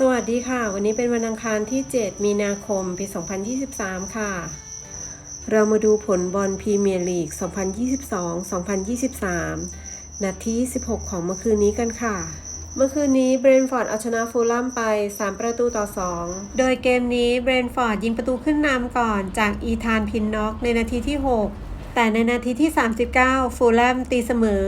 สวัสดีค่ะ วันนี้เป็นวันอังคารที่ 7 มีนาคม ปี 2023 ค่ะ เรามาดูผลบอลพรีเมียร์ลีก 2022-2023 นัดที่ 16 ของเมื่อคืนนี้กันค่ะ เมื่อคืนนี้เบรนฟอร์ดเอาชนะฟูลลัมไป 3 ประตูต่อ 2 โดยเกมนี้เบรนฟอร์ดยิงประตูขึ้นนำก่อนจากอีธานพินน็อกในนาทีที่ 6 แต่ในนาทีที่ 39 ฟูลแลมตีเสมอ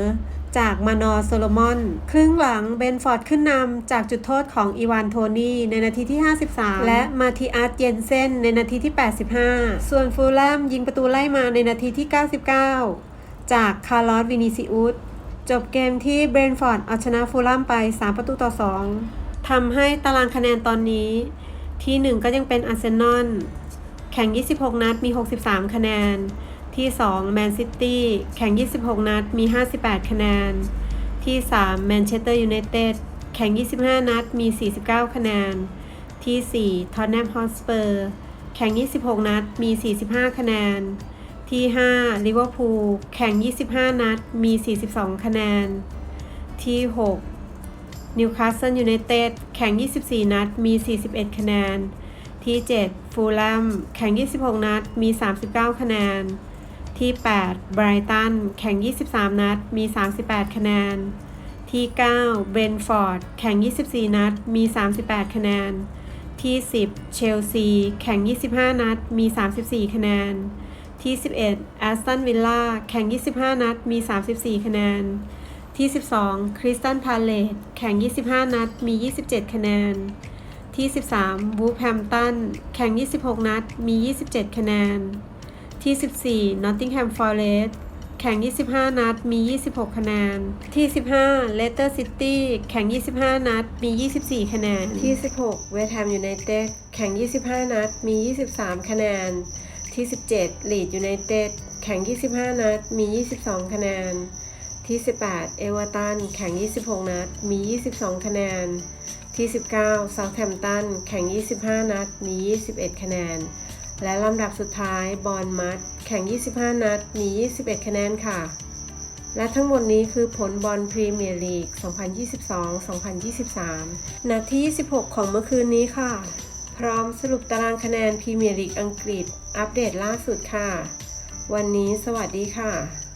จากมานอโซโลมอน ครึ่งหลังเบนฟอร์ดขึ้นนำจากจุดโทษของอีวานโทนี่ในนาทีที่ 53 และมาทิอาร์ตเยนเซนในนาทีที่ 85 ส่วนฟูลแลมยิงประตูไล่มาในนาทีที่ 99 จากคาร์ลอสวินิซิอุสจบเกมที่เบรนฟอร์ดเอาชนะฟูลแลมไป 3 ประตูต่อ 2 ทำให้ตารางคะแนนตอนนี้ ที่ 1 ก็ยังเป็นอาร์เซนอลแข่ง 26 นัดมี 63 คะแนน ที่ 2 แมนซิตี้ แข่ง 26 นัด มี 58 คะแนน ที่ 3 แมนเชสเตอร์ยูไนเต็ด แข่ง 25 นัด มี 49 คะแนน ที่ 4 ทอตแนมฮอสเปอร์ แข่ง 26 นัด มี 45 คะแนน ที่ 5 ลิเวอร์พูล แข่ง 25 นัด มี 42 คะแนน ที่ 6 นิวคาสเซิลยูไนเต็ด แข่ง 24 นัด มี 41 คะแนน ที่ 7 ฟูลแลม แข่ง 26 นัด มี 39 คะแนน ที่ 8 ไบรตัน แข่ง 23 นัด มี 38 คะแนน ที่ 9 เบรนฟอร์ด แข่ง 24 นัด มี 38 คะแนน ที่ 10 เชลซี แข่ง 25 นัด มี 34 คะแนน ที่ 11 แอสตัน วิลล่า แข่ง 25 นัด มี 34 คะแนน ที่ 12 คริสตัน พาเลต แข่ง 25 นัด มี 27 คะแนน ที่ 13วูแฮมตัน แข่ง 26 นัด มี 27 คะแนน ที่ 14 Nottingham Forest แข่ง 25 นัด มี 26 คะแนน ที่ 15 Leicester City แข่ง 25 นัด มี 24 คะแนน ที่ 16 West Ham United แข่ง 25 นัด มี 23 คะแนน ที่ 17 Leeds United แข่ง 25 นัด มี 22 คะแนน ที่ 18 Everton แข่ง 26 นัด มี 22 คะแนน ที่ 19 Southampton แข่ง 25 นัด มี 21 คะแนน และลำดับสุดท้ายบอลมัดแข่ง 25 นัดมี 21 คะแนนค่ะ และทั้งหมดนี้คือผลบอลพรีเมียร์ลีก 2022-2023 นัดที่ 26 ของเมื่อคืนนี้ค่ะ พร้อมสรุปตารางคะแนนพรีเมียร์ลีกอังกฤษ อัปเดตล่าสุดค่ะ วันนี้สวัสดีค่ะ